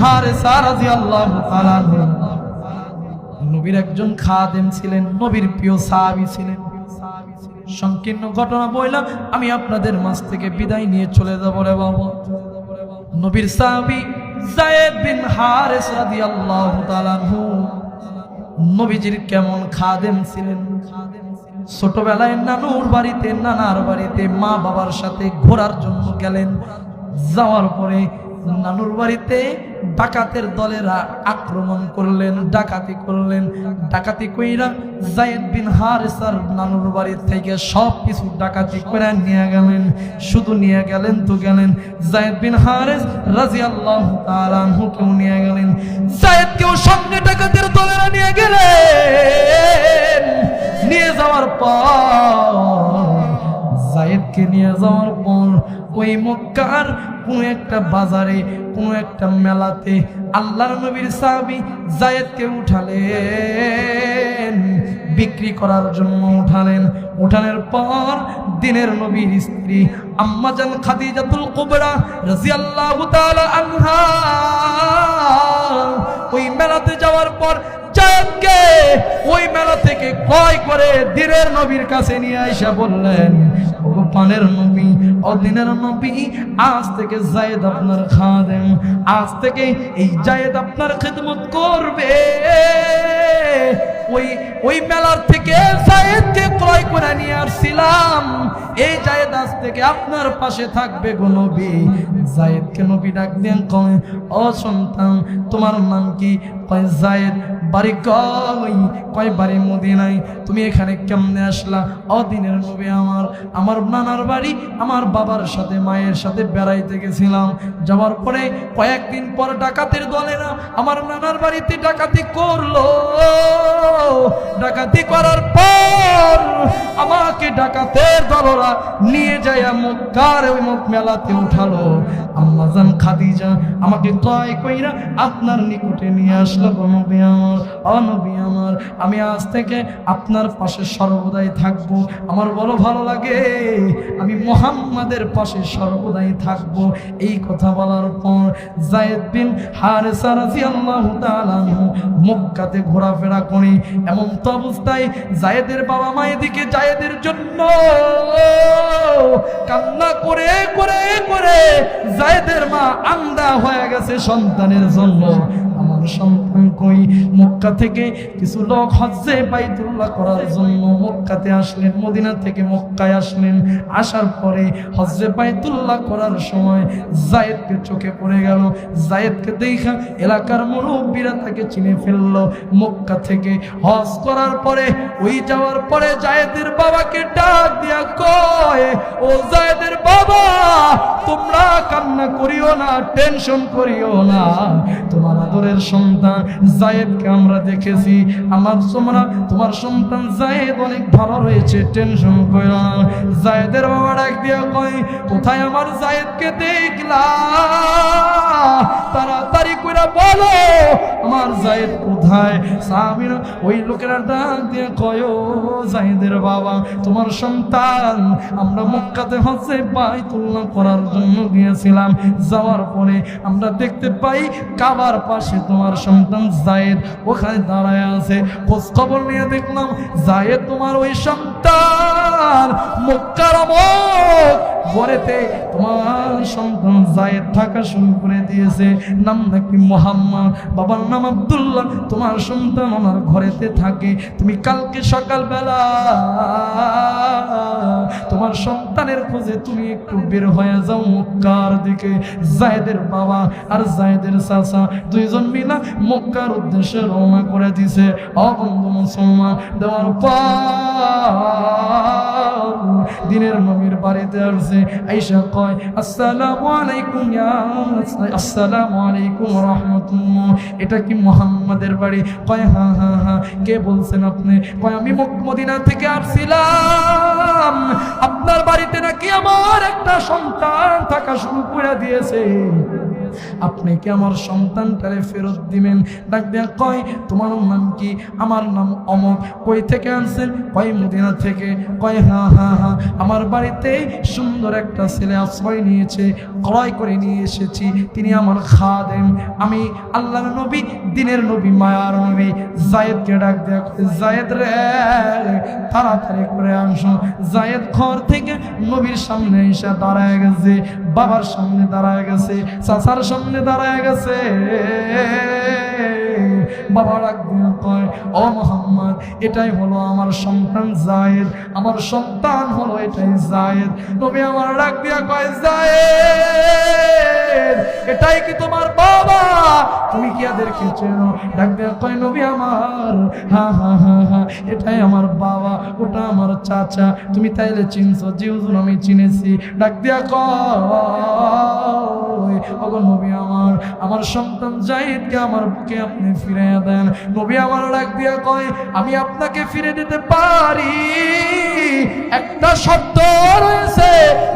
হারেসা রাদিয়াল্লাহু তাআলা নবীর একজন খাদেম ছিলেন, নবীর প্রিয় সাহাবী ছিলেন। সংকীর্ণ ঘটনা বললাম আমি আপনাদের মাঝ থেকে বিদায় নিয়ে চলে যাব রে বাবা। নবীর সাহাবী জায়েদ বিন হারেস রাদিয়াল্লাহু তাআলা নবীজির কেমন খাদেম ছিলেন? ছোটবেলায় নানুর বাড়িতে, নানার বাড়িতে মা বাবার সাথে ঘোরার জন্য গেলেন। যাওয়ার পরে নানুর বাড়িতে ডাকাতের দলেরা আক্রমণ করলেন, ডাকাতি করলেন। ডাকাতি কইরা জায়েদ বিন হারেসার নানুর বাড়ি থেকে সব কিছু ডাকাতি করে নিয়ে গেলেন, শুধু নিয়ে গেলেন তো গেলেন। জায়েদ বিন হারেস রাজিয়াল্লাহু তাআলা আনহু কেউ নিয়ে গেলেন। জায়েদ কেউ সঙ্গে ডাকাতের দলেরা নিয়ে গেলেন। নিয়ে যাওয়ার পর, জায়েদকে নিয়ে যাওয়ার পর ওই মক্কার কোনো একটা বাজারে, কোনো একটা মেলাতে আল্লাহর নবীর সাহাবি জায়েদকে উঠালেন, বিক্রি করার জন্য উঠালেন। উঠানের পর দিনের নবীর স্ত্রী আম্মাজান খাদিজাতুল কুবরা রাদিয়াল্লাহু তাআলা আনহা ওই মেলাতে যাওয়ার পর জায়েদকে ওই মেলা থেকে ক্রয় করে দিনের নবীর কাছে নিয়ে আইসা বললেন পানের নবী ও দিনের নবী, আজ থেকে জায়েদ আপনার খাদেম, আজ থেকে এই জায়েদ আপনার খেদমত করবে। ওই ওই মেলার থেকে জায়েদকে ক্রয় করে নিয়ে আসছিলাম। এই জায়েদ আজ থেকে আপনার পাশে থাকবে গো নবী। জায়েদকে নবী ডাক দেন কয়, ও সন্তান, তোমার নাম কি? কয়, জায়েদ বাড়ি কই? কয় বাড়ি মদিনায়? তুমি এখানে কেমনে আসলা? অদিনের নবী আমার আমার নানার বাড়ি, আমার বাবার সাথে, মায়ের সাথে বেড়াইতে গেছিলাম। যাওয়ার পরে কয়েকদিন পর ডাকাতের দলেরা আমার নানার বাড়িতে ডাকাতি করল। ডাকাতি করার পর আমাকে ডাকাতের দলরা নিয়ে যায় মক্কার ওই মুখ মেলাতে উঠালো। আম্মাজান খাদিজা, আমাকে কয় কইরা আপনার নিকটে নিয়ে আসলো নবী আমার। অনবী আমার, আমি আজ থেকে আপনার পাশে সর্বদাই থাকব। আমার বড় ভালো লাগে, আমি মোহাম্মদের পাশে সর্বদাই থাকব। এই কথা বলার পর জায়েদ বিন হারেসা রাদিয়াল্লাহু তাআলা মক্কাতে ঘোরাফেরা করে। এমন তো অবস্থায় জায়েদের বাবা মা এদিকে জায়েদের জন্য কান্না করে করে করে জায়েদের মা আন্দা হয়ে গেছে সন্তানের জন্য। আমার সন্তান কই? মক্কা থেকে কিছু লোক হজ্জে বাইতুল্লাহ করার জন্য মক্কাতে আসলেন, মদিনা থেকে মক্কায় আসলেন। আসার পরে হজ্জে বাইতুল্লাহ করার সময় জায়েদকে চোখে পড়ে গেল। জায়েদকে দেখা এলাকার মুরব্বীরা তাকে চিনে ফেলল। মক্কা থেকে হজ করার পরে, ওই যাওয়ার পরে জায়েদের বাবাকে ডাক দিয়া কয়, ও জায়েদের বাবা, তোমরা কান্না করিও না, টেনশন করিও না। তোমার আদরের সন্তান জায়েদকে আমরা দেখেছি। আমার তোমরা তোমার সন্তান জায়েদ অনেক ভালো রয়েছে, টেনশন করিও না। জায়েদের বাবা ডাক দিয়া কয়, কোথায় আমার জায়েদকে তাড়াতাড়ি করে বলো, আমার জায়েদ কোথায়? সাহাবীরা ওই লোকেরা ডাক দিয়ে কয় জায়েদের বাবা, তোমার সন্তান আমরা মক্কাতে হচ্ছে করার জন্য গিয়েছিলাম। যাওয়ার পরে আমরা দেখতে পাই কাবার পাশে তোমার সন্তান জায়েদ ওখানে দাঁড়ায় আছে। খোঁজ খবর নিয়ে দেখলাম জায়েদ তোমার ওই সন্তান। অমক ঘরেতে তোমার সন্তান জায়েদ থাকা শুরু করে দিয়েছে। নাম নাকি মোহাম্মদ? বাবার নাম আব্দুল্লাহ। তোমার সন্তান আমার ঘরেতে থাকে। তুমি কালকে সকালবেলা তোমার সন্তানের খোঁজে তুমি একটু বের হয়ে যাও মক্কার দিকে। জায়েদের বাবা আর জায়েদের চাচা দুইজন মিলা মক্কার উদ্দেশ্যে রওনা করে দিছে অবন্ধু মুসলমান, দেওয়ার পর দিনের নবীর বাড়িতে আসছে। আইসা কয় আসসালামু আলাইকুম আসসালামু আলাইকুম রহমতুল্লাহ। এটা কি মোহাম্মদের বাড়ি? কয় হ্যাঁ হ্যাঁ হ্যাঁ কে বলছেন আপনি? কয়, আমি মদিনা থেকে আসছিলাম। আপনার বাড়িতে নাকি আমার একটা সন্তান থাকা শুরু করে দিয়েছে। আপনি কি আমার সন্তানটারে ফেরত দিবেন? ডাক দেয়া কয় তোমার নাম কি? আমার নাম অমক কই থেকে আনছেন? কয় মদিনা থেকে। কয় হ্যাঁ হ্যাঁ হ্যাঁ আমার বাড়িতে সুন্দর একটা ছেলে আশ্রয় নিয়েছে ক্রয় করে নিয়ে এসেছি। তিনি আমার খাদেম। আমি আল্লাহর নবী দিনের নবী মায়ার নবী। জায়েদকে ডাক দেয়া কয়, জায়েদ রে তাড়াতাড়ি করে আসো জায়েদ ঘর থেকে নবীর সামনে এসে দাঁড়ায় গেছে বাবার সামনে দাঁড়ায় গেছে। চাচার সামনে দাঁড়ায় গেছে। বাবা আজ্ঞা কয়, ও মোহাম্মদ, এটাই হলো আমার সন্তান জায়েদ। আমার সন্তান হলো এটাই জায়েদ। নবী আমার ডাক দিয়া কয়, জায়েদ, এটাই কি তোমার বাবা? তুমি কি এদেরকে চেনো ডাক দিয়া কয়, নবী আমার হ্যাঁ হ্যাঁ হ্যাঁ হ্যাঁ এটাই আমার বাবা, ওটা আমার চাচা, তুমি তাইলে চিনছো জিউজুন আমি চিনেছি। ডাক দিয়া নবী আমার সন্তান জাহিদকে আমার বুকে আপনি ফিরে দেন। নবী আমার ডাক দিয়া কয়, আমি আপনাকে ফিরে দিতে পারি। একটা শর্ত রয়েছে।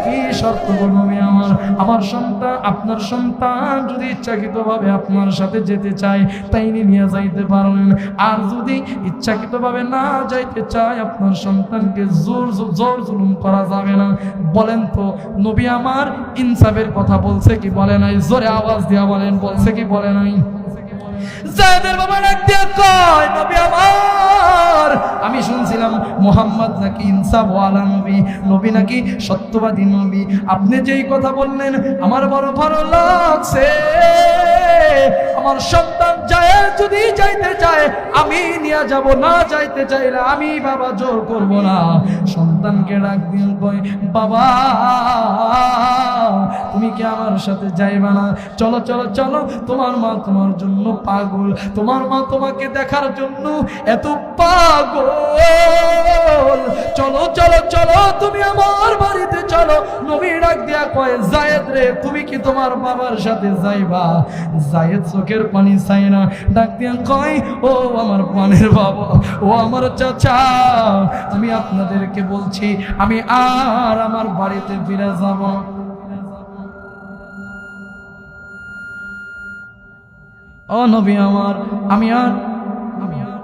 কি শর্ত নবী আমার? আমার সন্তান, আপনার সন্তান যদি ইচ্ছাকৃত ভাবে আপনার সাথে যেতে চায়, তাই নিয়ে যাইতে পারবেন আর যদি ইচ্ছাকৃত ভাবে না যাইতে চায়, আপনার সন্তানকে জোর জোর জুলুম করা যাবে না। বলেন তো, নবী আমার ইনসাফের কথা বলছে কি বলে নাই? জোরে আওয়াজ দিয়া বলেন, বলছে কি বলে নাই? জায়দের বাবা ডাক দিয়া কয়, নবী আমার মোহাম্মদ নাকি ইনসাফ ওয়ালা নবী নবী নাকি সত্যবাদী নবী? আপনি যেই কথা বললেন, আমার বড় ভালো লাগছে। আমার সন্তান যায়, যদি যাইতে চায়, আমি নিয়ে যাব, না যাইতে চাইলে আমি বাবা জোর করব না। সন্তানকে ডাক দিয়ে কয়, বাবা, তুমি কি আমার সাথে যাইবা না? চলো চলো চলো, তোমার মা তোমার জন্য পাগল। তোমার মা তোমাকে দেখার জন্য এত পাগল। চলো চলো চলো তুমি আমার বাড়িতে চলো। নবী ডাক দিয়া কয়, জায়েদ রে, তুমি কি তোমার বাবার সাথে যাইবা? জায়েদ চোখের পানি চাই না। ডাক দিয়া কয়, ও আমার পানের বাবা, ও আমার চাচা, আমি আপনাদেরকে বলছি, আমি আর আমার বাড়িতে ফিরে যাব ও নবী আমার, আমি আর আমি আর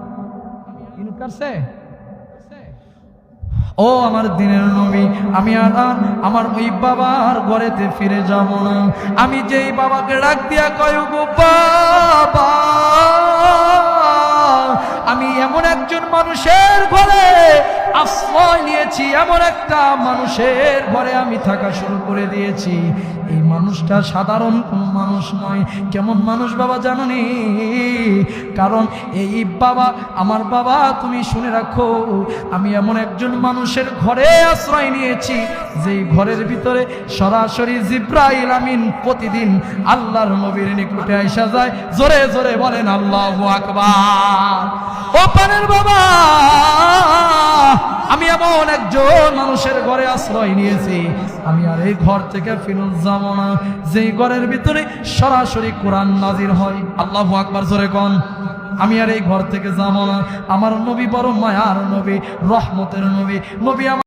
ইনকারছে ও আমার দিনের নবী, আমি আর আমার ওই বাবার ঘরেতে ফিরে যাব না। আমি যেই বাবাকে ডাক দিয়া কয়, গো আমি এমন একজন মানুষের ঘরে আশ্রয় নিয়েছি, এমন একটা মানুষের ঘরে আমি থাকা শুরু করে দিয়েছি। এই মানুষটা সাধারণ কোনো মানুষ নয়। কেমন মানুষ বাবা জাননি? কারণ এই বাবা, আমার বাবা তুমি শুনে রাখো, আমি এমন একজন মানুষের ঘরে আশ্রয় নিয়েছি, যেই ঘরের ভিতরে সরাসরি জিব্রাইল আমিন প্রতিদিন আল্লাহর নবীর নিকটে আসা যায়। জোরে জোরে বলেন, আল্লাহ আকবার। ও পানের বাবা আমি এমন একজন মানুষের ঘরে আশ্রয় নিয়েছি। আমি আর এই ঘর থেকে ফিরত যাব না। যেই ঘরের ভিতরে সরাসরি কোরআন নাজির হয়। আল্লাহ আকবার জোরে কন। আমি আর এই ঘর থেকে যাব না। আমার নবী বড় মায়ার নবী, রহমতের নবী। নবী